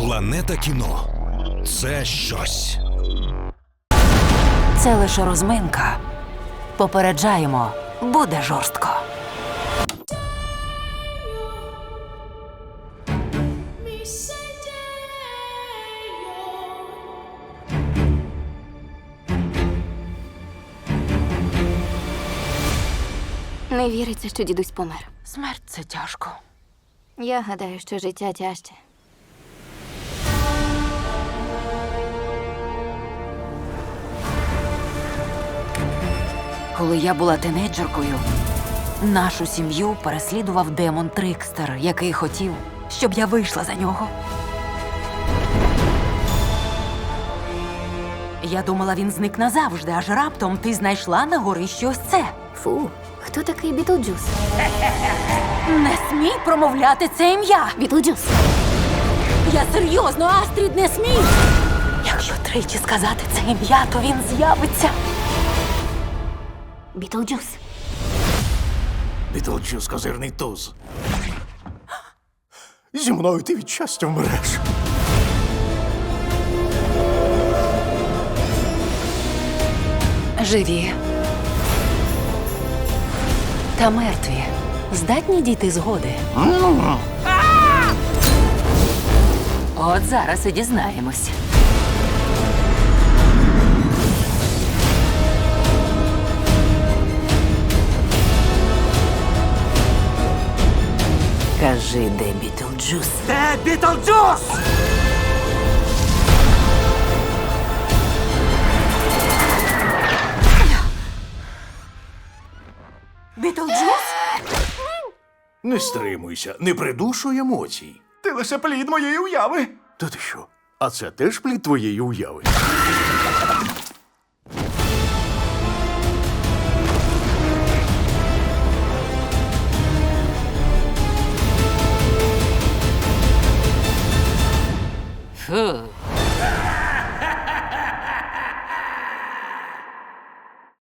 Планета кіно це щось. Це лише розминка. Попереджаємо, буде жорстко. Не віриться, що дідусь помер. Смерть це тяжко. Я гадаю, що життя тяжче. Коли я була тинейджеркою, нашу сім'ю переслідував демон Трикстер, який хотів, щоб я вийшла за нього. Я думала, він зник назавжди, аж раптом ти знайшла на горі щось це. Фу, хто такий Бітлджус? Не смій промовляти це ім'я! Бітлджус! Я серйозно, Астрід, не смій! Якщо тричі сказати це ім'я, то він з'явиться. Бітлджус! Бітлджус козирний туз. Зі мною ти від щастя вмреш. Живі. Та мертві. Здатні дійти згоди. От зараз і дізнаємось. Кажи, де Бітлджус? Де Бітлджус? Бітлджус? Не стримуйся, не придушуй емоцій. Ти лише плід моєї уяви. Та ти що? А це теж плід твоєї уяви.